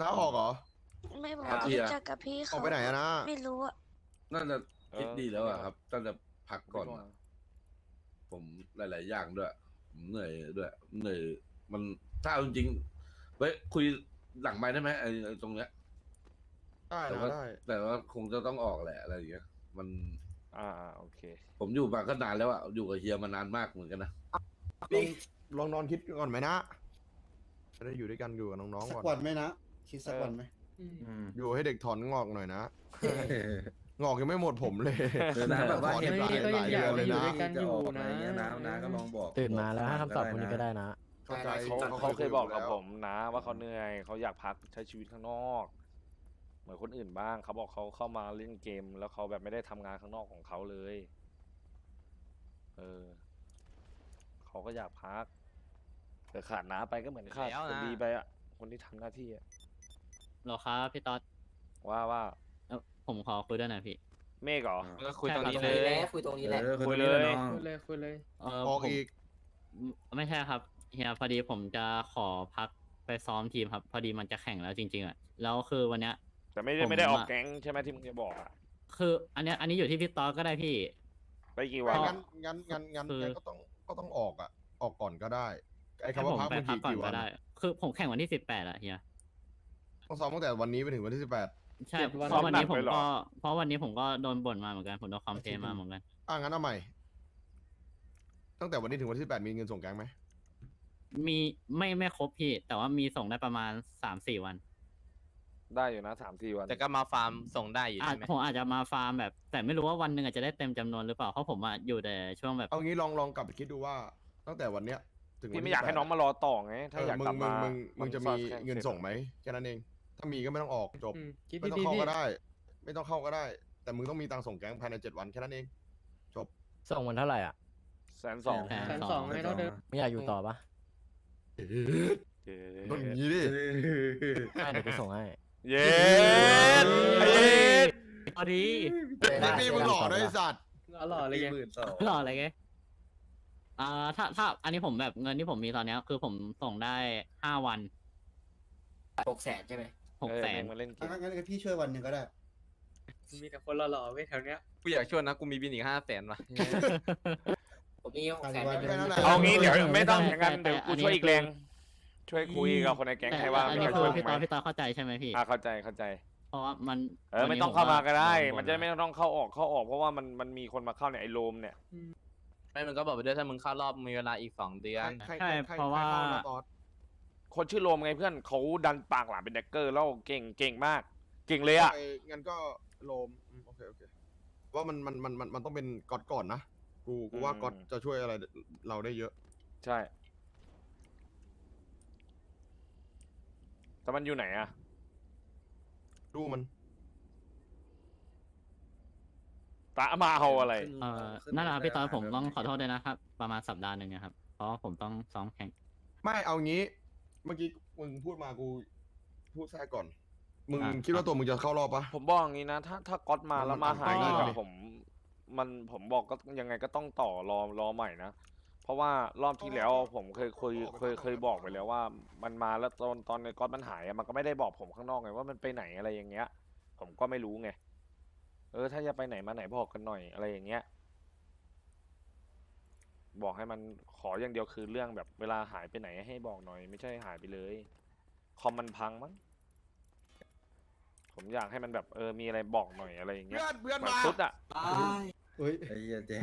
น้าออกเหรอ ไม่บอกครับว่าพี่รู้อะจักกับพี่อเขาอกไปไหนอะนะ ไม่รู้อะน่าจะเออคิดดีแล้วอะครับน่าจะพักก่อนอะผมหลาย ๆ อย่างด้วยผมเหนื่อยด้วยเหนื่อยมันถ้าเอาจริงๆไว้คุยหลังไม้ได้ไหมไอ้ไอ้ตรงเนี้ย ได้แต่นะว่า ได้ แต่ว่าคงจะต้องออกแหละอะไรอย่างเงี้ย มันอ่าอ่าโอเค ผมอยู่มาก็นานแล้วอะอยู่กับเฮียมานานมากเหมือนกันนะ ลองลองนอนคิดก่อนไหมนะจะได้อยู่ด้วยกันอยู่กับน้องๆสัก่กอนวันไหมนะ คิดสักวันไหมอยู่ให้เด็กถอนงอกหน่อยนะ งอกยังไม่หมดผมเลยเออนะแบบว่าถอนเห็นหลายก็หลายยังเดือนเลยอยากนะอยู่ด้วยกันอยู่นะนะนะก็ลองบอกตื่นมาแล้วให้คำตอบคนนี้ก็ได้นะ เข้าใจเขาเขาเคยบอกกับแล้วผมนะ ว่าเขาเหนื่อยเขาอยากพักใช้ชีวิตข้างนอก เหมือนคนอื่นบ้างเขาบอกเขาเข้ามาเล่นเกม แล้วเขาแบบไม่ได้ทำงานข้างนอกของเขาเลย เออเขาก็อยากพักแต่ขาดน้าไปก็เหมือนขาดแล้วคนนะ ดีไปอะคนที่ทำหน้าที่อะ หรอครับพี่ต๊อดว่าว่าเอ้าผมขอคุยด้วยหน่อยพี่ เมฆเหรอก็คุยตรงนี้ใช่เลครับยคุยตรงนี้แหละ คุยเลยคุยเลยคุยเลย เออออกผมอีก ไม่ใช่ครับเฮียพอดีผมจะขอพักไปซ้อมทีมครับ พอดีมันจะแข่งแล้วจริง ๆอะแล้วคือวันเนี้ย แต่ไม่ได้ผมไม่ได้ออกอะแก๊งใช่ไหมที่มึงจะบอกอะคือ อันเนี้ยอันนี้อยู่ที่พี่ต๊อดก็ได้พี่ ไปกี่ไม่วันงั้นงั้นงั้นงั้นคือ งั้นก็ต้องก็ต้องออกอะ ออกก่อนก็ได้ ไอ้ให้คำผว่ามพักไปมันพักกี่ก่อนกี่วัก็นได้ คือผมแข่งวันที่สิบแปดอะเฮีย ต้องซ้อมตั้งแต่วันนี้ไปถึงวันที่สิบแปดใช่เจ็ดวันเพราะวันนี้ซ้ผอมหนักมเลยเหรอ ก็เพราะวันนี้ผมก็โดนบ่นมาเหมือนกันผมโดนคอมเพลนมาเหมือนกัน อะงั้นเอาใหม่ ตั้งแต่วันนี้ถึงวันที่สิบแปดมีเงินส่งแก๊งไหมมีไม่ไม่ครบพี่ แต่ว่ามีส่งได้ประมาณสามสี่วันได้อยู่นะสามสี่วันแต่ก็มาฟาร์มส่งได้อยู่อาจใช่ไหมผมอาจจะมาฟาร์มแบบ แต่ไม่รู้ว่าวันหนึ่งอาจจะได้เต็มจำนวนหรือเปล่าเพราะผมอะอยู่แต่ช่วงแบบเอางี้ลองลองกลับไปคิดดูว่า ตั้งแต่วันเนี้ย ถึงวันพี่ไม่ที่อยากให้18น้องมารอต่อไง ถ้าเอออยากมึกลังบมึงมามึงมึงจะมีฟาดแข่เงินสร็จส่งไหมแค่นั้นเอง ถ้ามีก็ไม่ต้องออกจบ อืมคิดไม่ดีต้องๆเข้าพี่ก็ได้ ไม่ต้องเข้าก็ได้ แต่มึงต้องมีตังค์ส่งแก๊งภายในเจ็ดวันแค่นั้นเองจบส่งวันเท่าไหร่อะ แสนสองแสแสนสองให้เท่าเดิม ไม่อยากอยู่ต่อปะเย้ต้องอย่างนี้ดิ ไม่เดี๋ยวไปส่งให้เย้ไอ้เย้พอดีไม่มีมึงหล่อด้วยไอ้สัตว์เอาหล่อเลยไง หล่ออะไรไงอ่าถ้าถ้าอันนี้ผมแบบเงินที่ผมมีตอนเนี้ย คือผมส่งได้ห้าวัน หกแสนใช่ไหม หกแสนเออมาเล่นเกอะมงั้นงั้นพี่ช่วยวันหนึ่งก็ได้ มีแต่คนหล่อๆเว้ยแถวเนี้ยกูอยากชวนนะกูมีบินอีกห้าแสนว่ะ ผมมีหกแสนแค่นั้นแหละเอางี้เดี๋ยวไม่ต้องแต่อย่างนั้นแต่เดี๋ยวกูอันนี้ช่วยอีกแรง ช่วยคุยกับคนในแก๊งแต่ให้ว่าอันไม่นี้ค่อยคืช่วยอพี่ตอนไหมพี่ตอนเข้าใจใช่ไหมพี่ อ่าเข้าใจเข้าใจ เพราะว่ามันเออวันไม่นี้ต้องเข้ามาก็ได้ผมันจะไม่ต้องเข้าออกเข้าออกเพราะว่ามันมันมีคนมาเข้าในไอโรมเนี่ย ไม่มึงก็บอกไปด้วยถ้ามึงเข้ารอบมีเวลาอีกสองเดือนใครใช่ใครเพราะว่า ใคเข้ตอด คนชื่อโรมไงเพื่อนเขาดันปากหลานเป็นแดกเกอร์แล้วเก่งเก่งมาก เก่งเลยอะไอ้งั้นก็โลมอืมโอเคโอเคว่ามันมันมันมันมันต้องเป็นก๊อตก่อนนะกูกูว่าอืม ก๊อตจะช่วยอะไรเราได้เยอะ ใช่ แต่มันอยู่ไหนอะดูมันตามาเอาอะไร เอ่อนั่นแหละครับพี่ตอนผมต้องขอโทษด้วยนะครับ ประมาณสัปดาห์หนึ่งนะครับ เพราะว่าผมต้องซ้อมแข่ง ไม่เอางี้ เมื่อกี้มึงพูดมากูพูดแทรกก่อน มึงอะ คิดว่าตัวมึงจะเข้ารอบปะ ผมบอกอย่างนี้นะ ถ้าถ้าก๊อตมามันแล้วมาหามันอีกไปอะได้ผม มันผมบอกก็ยังไงก็ต้องต่อรอรอใหม่นะ เพราะว่ารอบที่แล้วผมเคยเคยเคยเคยบอกไปแล้วว่า มันมาแล้วตอนตอนในก๊อตมันหายอะมันก็ไม่ได้บอกผมข้างนอกไงว่ามันไปไหนอะไรอย่างเงี้ย ผมก็ไม่รู้ไง เออ ถ้าจะไปไหนมาไหนบอกกันหน่อยอะไรอย่างเงี้ย บอกให้มันขออย่างเดียวคือเรื่องแบบเวลาหายไปไหนให้บอกหน่อย ไม่ใช่หายไปเลย คอมมันพังมั้งผมอยากให้มันแบบเออมีอะไรบอกหน่อยอะไรอย่างเงี้เพื่ยอนเพื่อนเหมือนมาสุดอะเฮ้ย ไอ้เหี้ยเจ๊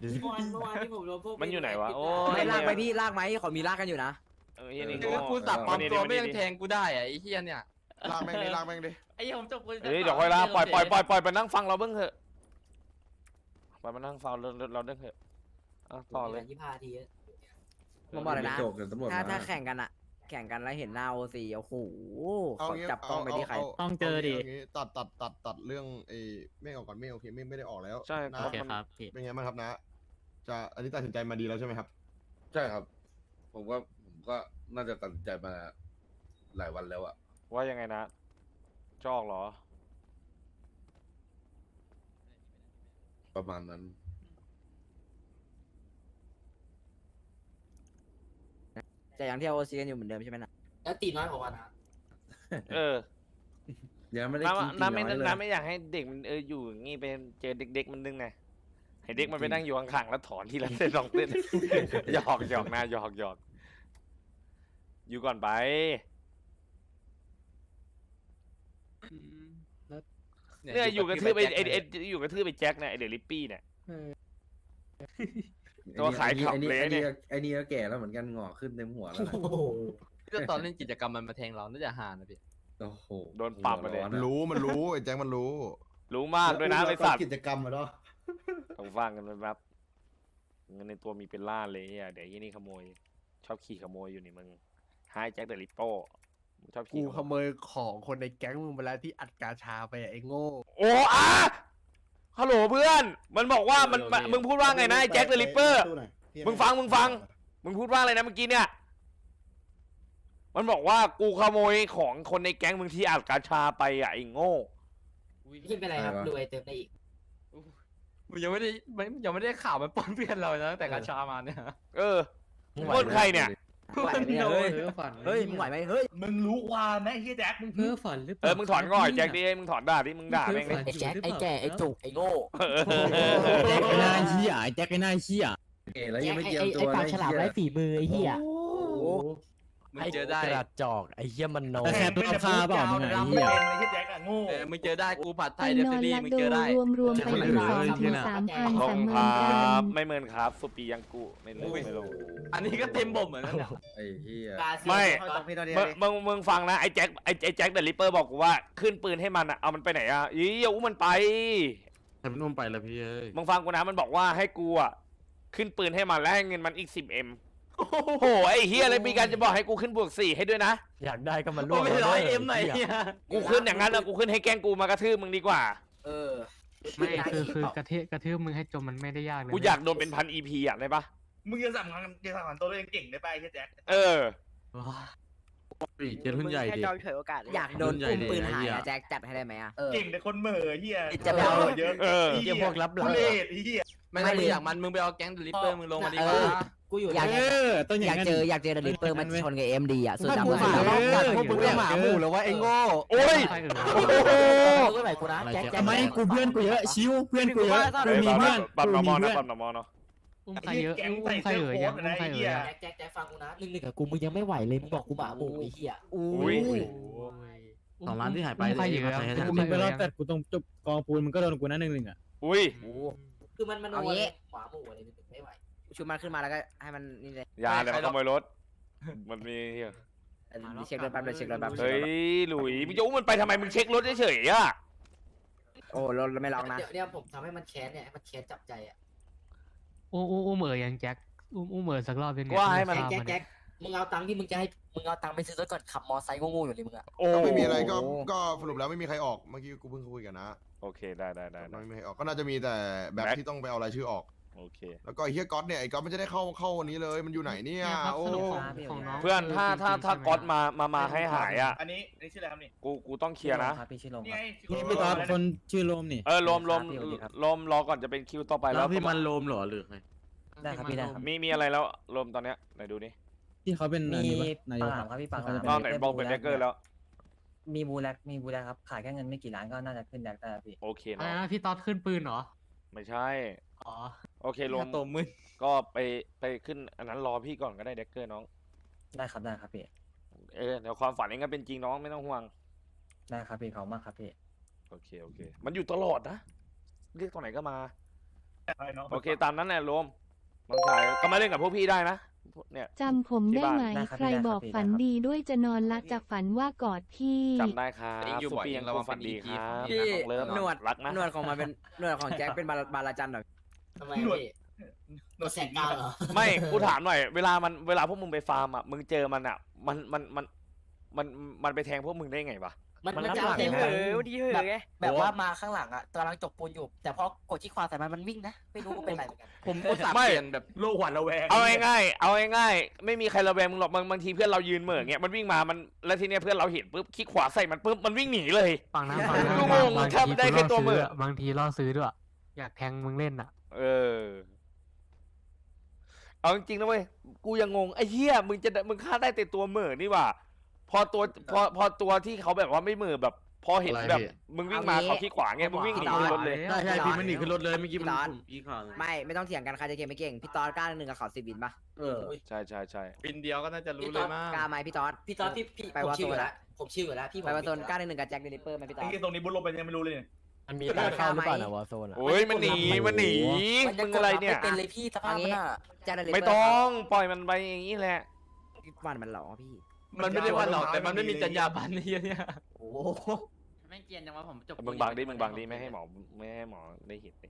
เมื่อวานเมื่อวานที่ผมโดนพวกมันอยู่ไหนวะโอ้ไม่ยลากไปพี่ลากไหมขอมีลากกันอยู่นะ เออเฮียนี่คือโง่ กูสับปลอมนี่ตัวนี่ไม่ยังนี่แทงกูได้อะไอ้เฮียเนี่ย ลากแม่งดิลากแม่งดิไอ้ผมจบเฮ้ยเดี๋ยวค่อยลาปล่อยปล่อยปล่อยปล่อยไปนั่งฟังเราเบิ่งเถอะปล่อยมานั่งฟังเราเราเราเด้งเถอะ อะต่อเลย ยี่ห้าทีผมบอกเลยนะ โจกเดี๋ยวตำรวจถ้ามาถ้าแข่งกันอะแข่งกันแล้วเห็นหน้าโอซีโอ้โหเอาของี้จับกล้องไปที่ใครเาต้องเจอดิางี้ตัดตัดตัดตัดเรื่องไอ้เมฆออกก่อนเมฆโอเคเมฆไม่ได้ออกแล้วใช่นะโอเคครับพี่ เป็นไงบ้างครับนะ จะอันนี้ตัดสินใจมาดีแล้วใช่ไหมครับ ใช่ครับ ผมก็ผมก็น่าจะตัดสินใจมาหลายวันแล้วอะว่ายังไงนะจอกเหรอ ประมาณนั้น แต่ยังเที่ยวโอซีกันอยู่เหมือนเดิมใช่ไหมนะแล้วตีน้อยกว่าวันนะเออยังไม่ได้น้ากินน้าไม่น้อยเลยน้าไม่อยากให้เด็กมันเอออยู่อย่างงี้เป็นเจอเด็ก ๆ มันนึงไงให้เด็กมันไปนั่งอยู่ข้างๆแล้วถอนทีละเส้นสองเส้น หยอกหยอกนะหยอกหยอกอยู่ก่อนไป เนี่ยอยู่กับทืบไอ้ไอ้ไอ้อยู่กับทืบไอ้แจ็คเนี่ยไอ้เดลิปปี้เนี่ย ตัวขายขับไอ้นี่เละไอ้เนี่นี่ยก็ไอ้นี่ก็แก่แล้วเหมือนกันงอกขึ้นเต็มหัวแล้วนะก็ตอนเล่นกิจกรรมมันมาแทงเราน่าจะหานะพี่โอ้โหโดนปั๊มมาเลยหัวร้อนอะรู้มันรู้ไอ้แจ็คมันรู้ รู้มากด้วยนะไอ้สัตว์กิจกรรมอะเนาะต้องฟังกันไปแบบเงินในตัวมีเป็นล้านเลยเนี่ยเดี๋ยวยี่นี่ขโมย ชอบขี่ขโมยอยู่นี่มึงไฮแจ็คเดลิปโป้มึงชอบกูขี่ขโมยของคนในแก๊งมึงไปแล้วที่อัดกาชาไปอะไอ้โง่ โอ้อะ ฮัลโหลเพื่อน มันบอกว่ามันมันมึงพูดว่าไงนะไอ้แจ็คเดลิปเปอร์ ตู้หน่อยพี่มึงฟังมึงฟัง มึงพูดว่าอะไรนะเมื่อกี้เนี่ย มันบอกว่ากูขโมยของคนในแก๊งมึงที่อัดกาชาไปอะไอ้โง่พี่เป็นไรครับรวยเติมได้อีก มึงยังไม่ได้ไม่ยังไม่ได้ข่าวมันปล้นเพื่อนเรานะตั้งแต่กาชามาเนี่ย เออ ปล้นใครเนี่ย ไหวไหมเนี่ยเฮ้เฮ้ยยฝันเฮ้ยมึงไหวไหมเฮ้ยมึงรู้ความไหมเฮียแจ็คมึงเพ้อฝันหรือเปเอล่าอมึงถอนก่อนแจ็คดิมึงถอนด่าดิมึงด่าแม่งดิไอ้แจ็คไอ้แก่ไอ้จุกไอ้โง่เออแจ็คไอ้หน้าเหี้ยไอ้แจ็คไอ้หน้าเหี้ยแก่แล้วยังไม่เตรียมตัวไอ้ปากฉลามไร้ฝีมือไอ้เหี้ย มึงเจอได้ กระจอกไอ้เหี้ยมันโนแต่แค่ตัวคาเปล่ามึงไงไอ้เหี้ยไอ้เฮียแจ็คอะโง่เออมึงเจอได้กูผัดไทไปยเดนฟอนลี่ลักมึงโดเจอได้รวมรวมไปถึงสองหมื่นสามพันขอบสามคุณหคมื่รันเก้าบไม่เมินครับสุปียังกูไม่รู้ไม่รู้อันนี้ก็เต็มบ่มเหมือนกันเนี่ยไอ้เหี้ยไม่ต้องพี่ตอนนี้มึงมึงมึงฟังนะไอ้แจ็คไอ้ไอ้แจ็คเดอะลิปเปอร์บอกกูว่าขึ้นปืนให้มันอะเอามันไปไหนอะยี่อย่าอุ้มมันไปทำนุ่มไปแล้วพี่เอ้ยมึงฟังกูนะมันบอกว่าให้กูอะขึ้นปืนให้มันแล้วให้เงินมันอีกสิบเอ็ม โอ้โหไอ้เฮียเลยมีการจะบอกให้กูขึ้นบวกสี่ให้ด้วยนะ อยากได้ก็มาล่ก็วงไม่ร้อยเอ็มหน่อยเหี้ยเนี่ยกูขึ้นอย่างนั้นอะกูขึ้นให้แกล้งกูมากระทืบมึงดีกว่า เออไม่คือคือกระเทกระทืบมึงให้จมมันไม่ได้ยากเลยกูอยากโดนเป็นพันอีพีอะได้ปะมึงจะสั่งงานจะสั่งงานตัวเองเก่งได้ไปะไอ้เฮียแจ็คเออเจนรุ่นใหญ่ดิอยากโดนอุ้มปืนหายอะแจ็คจัดให้ได้ไหมอะเออเก่งแต่คนเหม่อเฮียจะไปเอาเยอะเออเฮียพวกรับหลังเลดเฮียไม่ได้มึงอยากมันมึงไปเอาแก๊งเดลิเปอร์มึงลงมาดีกว่า กูอยู่อยากเออต้องออย่างยากนั้นเจออยากเจอเดลิเปอร์มันชนกับเอ็มดีอะสุดถ้าดำกูสุหดมาดำกัดพวกมึงก็หมาหมู่แล้วว่าไอ้โง่โอ้ยใครเออโอ้โหก็ไหวกูนะแจ็คแจ็คทำไมกูเพื่อนกูเยอะชิวเพื่อนกูเยอะกูมีเพื่อนปั๊มกูนอมีมอนะเพื่อนปั๊มนอมอเนาะอุ้มใครเยอะอุ้มใครเอ่ยยังอุ้มใครเอ่ยยังแจ็คแจ็คแจ็คฟังกูนะหนึ่งหนึ่งกับกูมึงยังไม่ไหวเลยมึงบอกกูหมาหมู่ไอ้เหี้ยอุ้ยสองล้านที่หายไปอุ้มใครเยอะใครให้อุ้มมึใครงไปเอ่รอยบแต่กูต้องจบกองปูนมึงก็โดนกูนะหนึ่งหนึ่งอะอุ้ยคือมันมันเอางี้หมาหมู่อะไรหนึ่งไม่ไหว ชุบมันขึ้นมาแล้วก็ให้มันนี่เลยอยาเดี๋ยวมันขโมยรถ มันมีเหี้ยเช็ครถแป๊บเดียวเช็ครถแป๊บเฮ้ยหลุยมึงจะอุ้มมันไปทำไมมึงเช็ครถเฉยๆอะโอ้รถไม่ล็อกนะ เดี๋ยวเนี่ยผมทำให้มันแค้นเนี่ยให้มันแค้นจับใจอะอุ้มอุ้มอุ้มเอ่ยยังแจ็คอุ้มอุ้มเอ่ยสักรอบยังไงว่าให้มันฆ่แจ็คมันแจ็คมึงเอาตังค์ที่มึงจะให้มึงเอาตังค์ไปซื้อรถก่อนขับมอไซค์โง่ๆอยู่เลยมึงอะโอ้ก็ไม่มีอะไรก็ก็สรุปแล้วไม่มีใครออก เมื่อกี้กูเพิ่งคุยกันนะโอเคได้ได้ได้ได้ ไม่มีใครออก ก็น่าจะมีแต่แบบแบ็ค ที่ต้องไปเอารายชื่อออก โอเค แล้วก็ไอ้เฮียก๊อตเนี่ยไอ้ก๊อตมันจะได้เข้าเข้าวันนี้เลยมันอยู่ไหนเนี่ยเนี่ยครับโอ้สรุปของของน้องเพื่อนถ้าถ้าถ้าจริงๆก๊อตใช่ไหมามามาให้หายอะอันนี้อันนี้ชื่ออะไรครับนี่กูกูต้องเคลียร์นะพี่ชื่อลงนี่ไงนี่พี่ต๊อบคนชื่อโรมนี่เออรวมรวมรวมรอก่อนจะเป็นคิวต่อไปแล้แล้ววพี่มันโลมเหรอหรือไงได้ครับพี่ได้ครับมีมีอะไรแล้วรวมตอนเนี้ยไหนดูนี่ที่เขาเป็นนายกนายกครับพี่ปังตอนไหนบอกเป็นเดกเกอร์แล้วมีบูแลกมีบูแลกครับ ขายแค่เงินไม่กี่ล้านก็น่าจะขึ้นแดกได้พี่ โอเคอะไรเนาะนะพี่ต๊อดขึ้นปืนเหรอ ไม่ใช่ อ๋อโอเครวมตัวมึนก็ไปไปขึ้นอันนั้นรอพี่ก่อนก็ได้เดกเกอร์น้อง ได้ครับได้ครับพี่เออเดี๋ยวความฝันเองก็เป็นจริงน้องไม่ต้องห่วง ได้ครับพี่เขามากครับพี่ โอเคโอเค มันอยู่ตลอดนะ เรียกตอนไหนก็มาอะไรเนาะโอเคตามนั้นแหละรวมน้องชายก็มาเล่นกับพวกพี่ได้นะเนี่ย จำผมได้ไหมได้ครับใครได้ครับบอกพี่ฝันได้ครับดีด้วยจะนอนละจากฝันว่ากอดพี่ จำได้ครับเองอยู่สุบ่อยปีเอยังงระวังฝันเป็นดี EP ครับพี่ น้องเลิฟหนวดรักนะ หนวดของมันเป็นหนวดของแจ็คเป็นบาลบาลาจันเหรอ ทำไมหนวดพี่ตัวแสกกาวเหรอไม่กูถามหน่อยเวลามันเวลาพวกมึงไปฟาร์มอะมึงเจอมันอะ มันมันมันมันมันไปแทงพวกมึงได้ไงวะ มันมันมันรับจะหลัเอางเต็มเหเลอะยดีเหแบบอะไง แบบว่ามาข้างหลังอะกำลังจบปูนอยู่ แต่พอกดที่ควาใส่มันมันวิ่งนะ ไม่รู้ว่าเป็นอะไรเหมือนกัน ผมอุตส่าห์ไม่ เปลี่ยนแบบโลกหวาดระแวงเอาง่ายๆเอาง่ายๆไม่มีใครระแวงมึงหรอกบางบางทีเพื่อนเรายืนเหม่อเงี้ยมันวิ่งมามันแล้วทีเนี้ยเพื่อนเราเห็นปุ๊บคลิกขวาใส่มันปุ๊บมันวิ่งหนีเลย ฟังนะฟังนะกูงงบางถ้าได้แค่ตัวมือบางทีล่อซื้อด้วย อยากแทงมึงเล่นอะ เออ เอาจริงๆนะเว้ย กูยังงงไอ้เหี้ยมึงจะได้มึงฆ่าได้แต่ตัวเหม่อนี่หว่า พอตัวพอพอตัวที่เขาแบบว่าไม่มือแบบ พอเห็นอะไรแบบพี่มึงวิ่งมาเขาที่ขวาไงมึงวิ่งหนีขึ้นรถเลย ใช่ใช่พี่มันหนีขึ้นรถเลยเมื่อกี้มันพี่ตอดอีกข่าวหนึ่งไม่ไม่ต้องเถียงกันใครจะเก่งไม่เก่งพี่ตอดกล้าหนึ่งกับเขาสิบวินปะเออใช่ใช่ใช่ปินเดียวก็น่าจะรู้เลยมากกล้าไหมพี่ตอดพี่ตอนพี่พี่ไปผมวาชิวโซอยู่นแล้วผมชิวอยู่แล้วพี่ไปวาโซนกล้าหนึ่งกับแจ็คเดลิเปอร์ไหมพี่ตอไอ้ดที่ตรงนี้บุญลงไปยังไม่รู้เลยเนี่ย มันมีการเข้าหรือเปล่านะวอโซนอะ โอ้ยมันหนีมันหนีมันยัมึงงกดอะไรรับเนี่ย ไม่เป็นเลยพี่สภาพมันอะแจ็คเดลิเปอร์ไม่ต้องปล่อยมันไปอย่างนี้แหละ วันมันหลอกพี่ มันไม่ได้ว่าหรอกแต่มันไม่มีจรรยาบรรณนี่เนี่ยโอ้ไม่เกรียนจังว่าผมจบมึงบังดิมึงบังดิไม่ให้หมอไม่ให้หมอได้เห็นดิ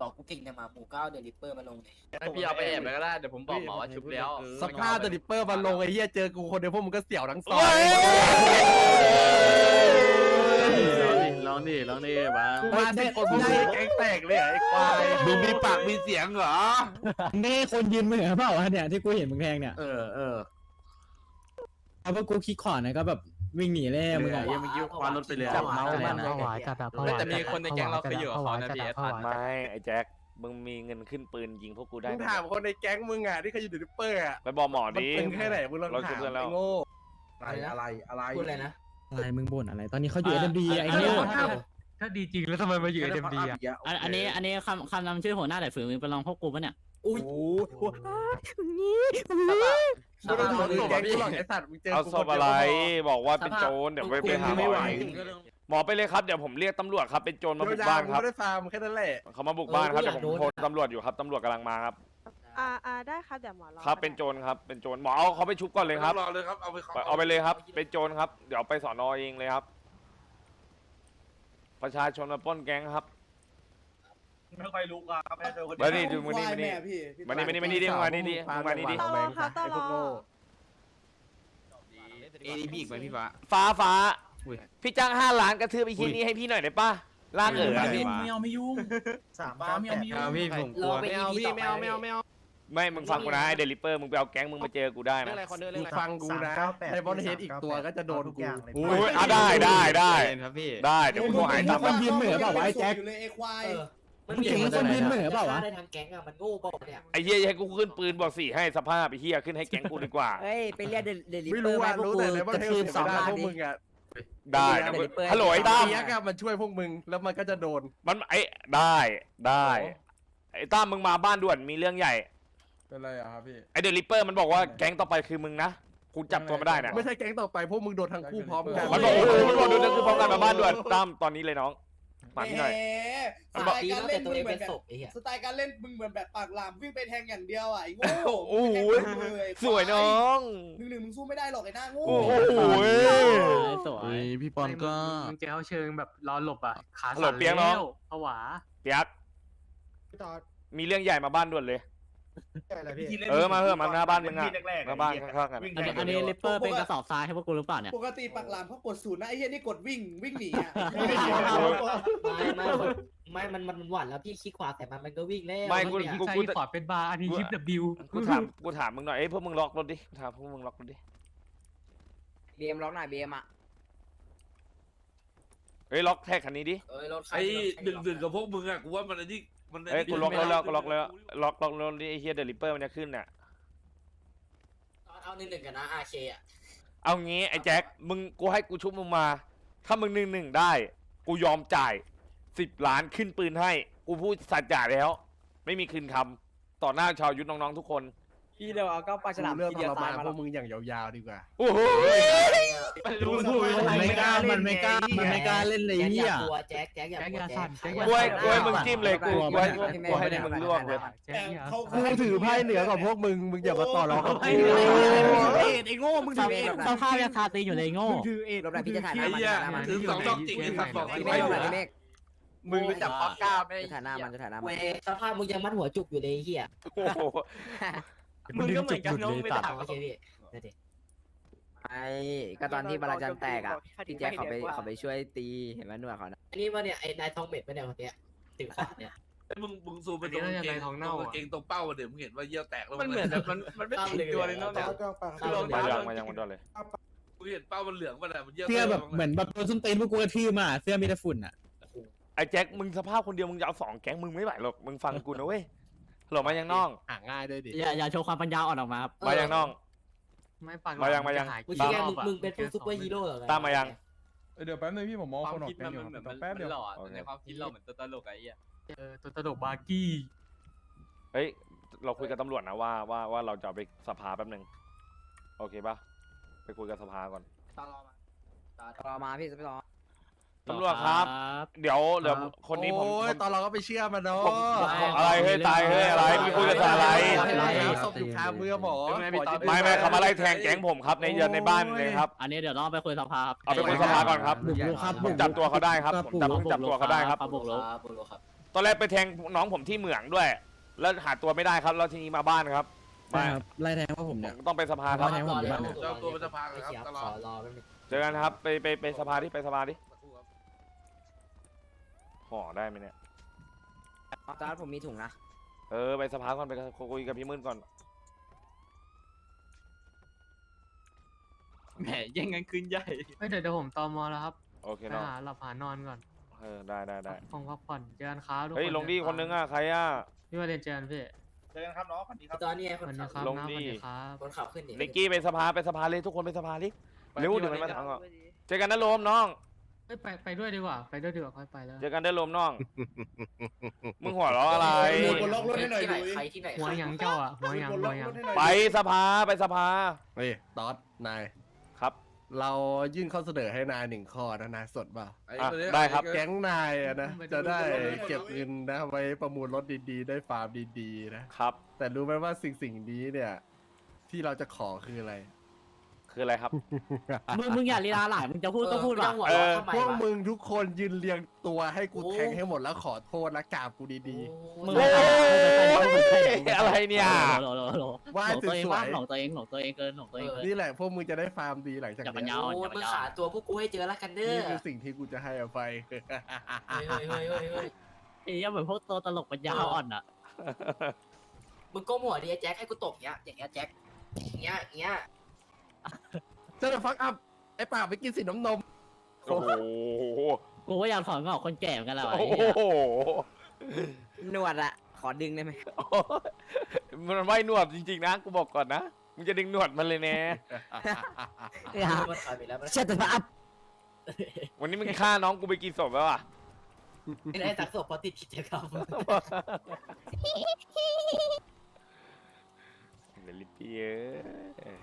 บอกกูเก่งเนี่ยมาหมู่เก้าเดลิเปอร์มาลงเลยให้พี่เอาไปแอบเลยก็ได้ เดี๋ยวผมบอกหมอว่าชุบแล้วสภาพเดลิเปอร์มาลงไอ้เหี้ยเจอกูคนเดียวพวกมึงก็เสี่ยวทั้งซอเฮ้ยยลองดิลองดิบ้างมาได้คนมึงได้แก๊งแตกเลยเหรอไอ้ควายมึงมีปากมีเสียงเหรอนี่คนยืนมือเปล่าวะเนี่ยที่กูเห็นมึงแทงเนี่ย เออเออเอาว่ากูคิดขวานะก็แบบ วิ่งหนีเลยมึงอะเมื่อกี้คว้ารถไปเลยจับเมาส์มันนะผวาจัดอะผวาแต่มีคนในแก๊งเราเคยอยู่กับเขานะพี่เอสผ่านมาไม่ ไอ้แจ็ค มึงมีเงินขึ้นปืนยิงพวกกูได้มึงไหมถามคนในแก๊งมึงอะที่เขาอยู่เดลิเปอร์อะไปบอกหมอมันดิ เป็นแค่ไหนมึงลองเราถาชุบมกันแล้ว ไอ้โง่อะไรอะไรอะไรพูดอะไรนะอะไรมึงบ่นอะไร ตอนนี้เขาอยู่เอ็มดีไอ้เนี่ยถ้าดีจริงแล้วทำไมมาอยู่เอ็มดีอะอันอันนี้อันนี้คำคำนำชื่อหัวหน้าแต่ฝืนมึงไปลองพวกกูปะเนี่ย อุ้ยโอ้โห ไม่ต้องถามแก๊งกูหรอกไอ้สัตว์มึงเจอเอากูศคนพเดียวอะไรก็พอบอกว่าเป็นโจรเดี๋ยวไปไปหาหมอเองหมอไปเลยครับเดี๋ยวผมเรียกตำรวจครับเป็นโจรมาบุกยาวบ้านๆกูครับไม่ได้ฟาร์มแค่นั้นแหละเขามาบุกบ้านครับเดี๋ยวผมโทรตำรวจอยู่ครับตำรวจกำลังมาครับอ่าอ่าได้ครับเดี๋ยวหมอรอครับก็ได้เป็นโจรครับเป็นโจรหมอเอาเขาไปชุบก่อนเลยครับรอเลยครับเอาไปเอาไปเลยครับ เป็นโจรครับ เดี๋ยวไปสอนอเองเลยครับ ประชาชนมาปล้นแก๊งครับ ไม่ค่อยรู้ครับแม่เจอคนมาเดีนี่ยวดูมานี่มานี่พี่มานี่มานี่มานี่ดิมานี่ดิมานี่ดิตลอครับตลอเอพี่อีกไหมพี่ฟ้าฟ้าฟ้าอุ้ยพี่จ้างห้าล้านกระทืบไอ้ทีนี้ให้พี่หน่อยได้ป่ะลากเอ๋ออะไม่เอาไม่ยุ่งสามเก้าแปดเอาพี่ผมกรลัอวไปไม่เอา EP พี่ต่อไม่ไปเอาไม่เอาไม่เอาไม่ มึงฟังกูนะไอเดลิเปอร์ มึงไปเอาแก๊งมึงมาเจอกูได้นะมึงฟังกูนะไดบอลเฮดอีกตัวก็จะโดนกูโอ้ยอะได้ได้ได้ครับพี่ได้ เดี๋ยวกูโทรหาไอ้ตั้มคนยืนเหมือเปล่าวะไอ้แจ็คอยู่เลยไอ้ควายเออ มึงเก่งคนยืนเหมือเปล่าวะ ได้ทางแก๊งอะมันโง่เปล่าเนี่ยไอ้เหี้ยให้กูขึ้นปืนบอกสี่ให้สภาพไอ้เหี้ยขึ้นให้แก๊งกูดีกว่า เฮ้ยไปเรียกเดลิ ไม่เปอรู้ร์มาว่าพวกรู้กูแต่ไดบอลกระเฮทืดบเสียสองเวลาล้านพวกดิมึงอะได้เดี๋ยวนะเดี๋ยวเปิดฮัลโหลไอ้ตั้ม เปียกอะมันช่วยพวกมึงแล้วมันก็จะโดน มันไอ้ได้ได้ไอ้ตั้มมึงมาบ้านด่วนมีเรื่องใหญ่เป็นไรอะครับพี่ ไอเดลิเปอร์มันบอกว่าแก๊งต่อไปคือมึงนะกูจับตัวไม่ได้นะไม่ใช่แก๊งต่อไปพวกมึงโดนทั้งคู่พร้อมกันมันบอกโอ้โหมันบอกเดี๋ยวคือพร้อมกันมาบ้านด่วนตั้มตอนนี้เลยน้อง มาที่หน่อยสมันไตบอกล์ดีการแล้วเล่แต่นตัวมึเองงเหมืเป็อนนแบบศพไอ้เหี้ยสไตล์การเล่นมึงเหมือนแบบปากหลามวิ่งไปแทงอย่างเดียวอะไอ้โง่โอ้โหไม่แทงเลยสวยน้องหนึ่งหนึ่งมึงสู้ไม่ได้หรอกไอ้หน้าโง่โอ้โหสวยพี่ปอนก็มึงจะเอาเชิงแบบรอหลบอะขาฮัลโหลเปียกน้องผวาเปียกมีเรื่องใหญ่มาบ้านด่วนเลย เออมาเถอะมาหน้าบ้านมึงอะที่แรกๆหน้าบ้านข้างๆกันวิ่งอันนี้แทงอันนี้ลิปเปอร์เป็นกระสอบทรายให้พวกกูหรือเปล่าเนี่ยปกติปากหลามเขากดศูนย์นะไอ้เหี้ยนี่กดวิ่งวิ่งหนีอะไม่ไม่ไม่มันมันมันหวานแล้วพี่คลิกขวาแต่มันมันก็วิ่งแล้วไม่กูเนี่ยกูใช่กูขวาเป็นบาร์อันนี้ชิป W กูถามกูถามมึงหน่อยเอ้ยพวกมึงล็อกรถดิกูถามพวกมึงล็อกรถดิบีเอ็มร้องหน่อยบีเอ็มอะเอ้ยล็อกแท็กคันนี้ดิเอ้ยรถใครไอ้รถใครดึงดึงกับพวกมึงอะกูว่ามันอันนี้ มันเอ้ยกูล็อกรถแล้วกูล็อกแล้วล็อกล็อกรถดิไอ้เฮียเดลิเปอร์มันจะขึ้นน่ะ เอาหนึ่งหนึ่งกันนะอาเคอะเอางี้ไอ้แจ็คมึงกูให้กูชุบมึงมา ถ้ามึงหนึ่งหนึ่งได้ กูยอมจ่ายสิบล้านขึ้นปืนให้ กูพูดสัจจะแล้ว ไม่มีคืนคำต่อหน้าชาวยุทธน้องๆทุกคน พี่เดี๋ยวเอาก็ปลาฉลามเรื่องทีทเดียวรตามายนมาพวกมึงอย่างยาวๆดีกว่า โอ้โหมันไม่กล้า มันไม่กล้า มันไม่กล้าเล่นเลยแจ็คอเหี้ยย่ากลัวแจ็คแจ็คอย่ากลัวแจ็คอย่าสั่นแจ็คกล้วยกล้วยมึงจิ้มเลยกูกล้วยกล้วยให้มึงลวกเลยแจ็คอย่าเขากูถือไพ่เหนือกว่าพวกมึง มึงอย่ามาต่อรองกับกูไอ้โง่มึงถือเอ็ดสภาพยังคาตีนอยู่เลยโง่ ถือเอ็ดรบหน่อยพี่จะถ่ายหไอ้น้ามันเหี้ยถ่ายหน้ามันถือสองสองจริงไอ้สัตว์บอกพี่ไว้เมฆไว้รบหน่อยพี่เมฆมึงรู้จักป๊อกก้าไหมจะถ่ายหน้ามันจะถ่ายหน้ามัเว้นยสภาพมึงยังมัดหัวจุกอยู่เลยไอ้เฮียโอ้โห มึงก็เหมือนกันน้องไม่ต่างโอเคพี่เดี๋ยวดิไอ้ก็ตอนที่บาราจันแตกอะพี่แจ็คเขาไปเขาไปช่วยตีเห็นไหมหนวดเขานะอันนี้ว่าเนี่ยไอ้นายทองเม็ดปะเนี่ยคนเนี้ยถือขวานเนี่ยมึงมึงซูมไปตรงกางเกงตรงกางเกงตรงเป้าเดี๋ยวมึงเห็นว่าเยี่ยวแตกแล้วมันเหมือนแบบมันมันไม่ติดตัวเลยเนาะคือลงมายังมายังมาด้วยเลยมึงเห็นเป้ามันเหลืองป่ะน่ะมันเยี่ยวเสื้อแบบเหมือนแบบโดนส้นตีนพวกกูกระทืบมาเสื้อมีแต่ฝุ่นอะไอ้แจ็คมึงสภาพคนเดียวมึงจะเอาสองแก๊งมึงไม่ไหวหรอกมึงฟังกูนะเว้ย หลบมายังน้อง หาง่ายด้วยดิอย่าอย่าโชว์ความปัญญาอ่อนออกมาครับมายังน้อง ไม่ปากมายังมายังมึงตามแกมึงมึงเป็นพวกซูเปอร์ฮีโร่เหรอตามมายังเดี๋ยวแป๊บนึงพี่ผมมองความคนออกคิดแก๊มังนอยู่เหมือนคมัรับนแป๊บเดียวหล่อโอเค ในความคิดเราเหมือนตัวตลกไอ้เหี้ยเออตัวตลกบาร์กี้เฮ้ย เราคุยกับตำรวจนะว่าว่าว่าเราจะเอาไปสภาแป๊บหนึ่งโอเคปะไปคุยกับสภาก่อนตลอมาตลอมาพี่ตลอ ตำรวจครับ เดี๋ยวเดี๋ยวคนนี้ผมโอ้ยผมตอนเราก็ไปเชื่อมันเนาะผมผมอะไรเฮ้ยตายเฮ้ยอะไรมีคุยกันอะไรศพอยู่คามือหมอไม่ไม่เขามาไล่แทงแก๊งผมครับในเยือนในบ้านเลยครับ อันนี้เดี๋ยวต้องไปคุยสภาครับเอาไปคุยสภาก่อนครับบุกรุกครับผมจับตัวเขาได้ครับผมจับผมจับตัวเขาได้ครับบุกรุกตอนแรกไปแทงน้องผมที่เหมืองด้วย แล้วหาตัวไม่ได้ครับแล้วทีนี้มาบ้านครับใช่ครับไล่แทงว่าผมผเนี่ยมต้องไปสภาครับไล่แทงผมอยู่บ้านเนี่ยเจ้าตัวเป็นสภาครับตลอดรอแป๊บนึงเจอกันครับไปไปไปสภาดิไปสภาดิ ห่อได้ไหมเนี่ยตอนผมมีถุงนะเออไปสภาก่อนไปคุยกับพี่มื่นก่อน แหมแย่งกันคืนใหญ่ไม่เดี๋ยวเดี๋ยวผมตอมอแล้วครับโอเคไปเนาะหาหลับหานอนก่อนเออได้ได้ได้ผมพักผ่อนเจอกันครับทุกคนเฮ้ยลงดีคนนึงอะใครอะ พี่มาเรียนเจอกันพี่เจอกันครับน้องสวัสดีครับตอนนี้ควันนขันี้บครับลงนะดิ วันนี้ครับคนขับขึ้นนี่นิกกี้ไปสภาไปสภาเลยทุกคนไปสภาดิเร็วเดี๋ยวมันมาถังอะเจอกันนะโรมน้อง เอ้ยไปไปด้วยดีกว่า ไปด้วยดีกว่าค่อยไปแล้ว เจอกันได้โรมน้อง มึงหัวเราะอะไรบนล็อกรถให้หน่อยที่ไหนดูใครที่ไหนหัวหยังเจ้าอะหัวหยังบนหัล็อวกหยัรงถให้หน่อยไปสภาไปสภาเฮ้ยตอดนายครับ เรายื่นข้อเสนอให้นายหนึ่งข้อนะนายสดเปล่าอ้อะคนนี้ได้ครับอ้แก๊งนายอะนะจะได้เก็บเงินนะไว้ประมูลรถดีๆ ได้ฟาร์มดีๆนะครับ แต่รู้ไหมว่าสิ่งสิ่งนี้เนี่ย ที่เราจะขอคืออะไร คืออะไรครับ มึงมึงอย่าลีลาหลายมึงจะพูดก็พูดไม่ว่ะต้องหัวเอเราะอทำไมพวกวะมึงทุกคนยืนเรียงตัวให้กูโอ้แทงให้หมดแล้วขอโทษและกราบกูดีมึงโอ้ไปยอะไรเนี่ย หลงหลงหลงว่าหลงตัวเองสวยๆบ้างหลงตัวเองหลงตัวเองเกินหลงตัวเองเกิๆนนี่แหละพวกมึงจะได้ฟาร์มดีหลังจากอย่าปัญเนี้ญายอ่อนโอ้อย่าปัมึญงญาหาตัวพวกกูให้เจอแล้วกันเด้อนี่คือสิ่งที่กูจะให้อภัยเฮ้ยเฮ้ยเฮ้ยเฮ้ยเฮ้ยเฮ้ยไอ้เหี้ยเหมือนพวกตัวตลกปัญญาอ่อนอะมึงก้มหัวดิไอ้แจ็คให้กูตบอย่างเงี้ยอย่างเงี้ยแจ็คอย่างเงี้ยอย่างเงี้ย เจ้าฟักอัพไอ้ป่าไปกินสีน้ำนม โอ้โห กูก็อยากถอนงอกคนแก่เหมือนกันแหละวะโอ้ไอ้เหี้ยโห หนวดอะขอดึงได้ไหมมันไม่หนวดจริงๆนะ กูบอกก่อนนะ มึงจะดึงหนวดมันเลยแน่มันขายไปแล้วมันเช็ดตัวอัพวันนี้มึงฆ่าน้องกูไปกี่ศพแล้วอะไม่ได้สักศพเพราะติดกิจกรรมเดลิปี้เอ้ย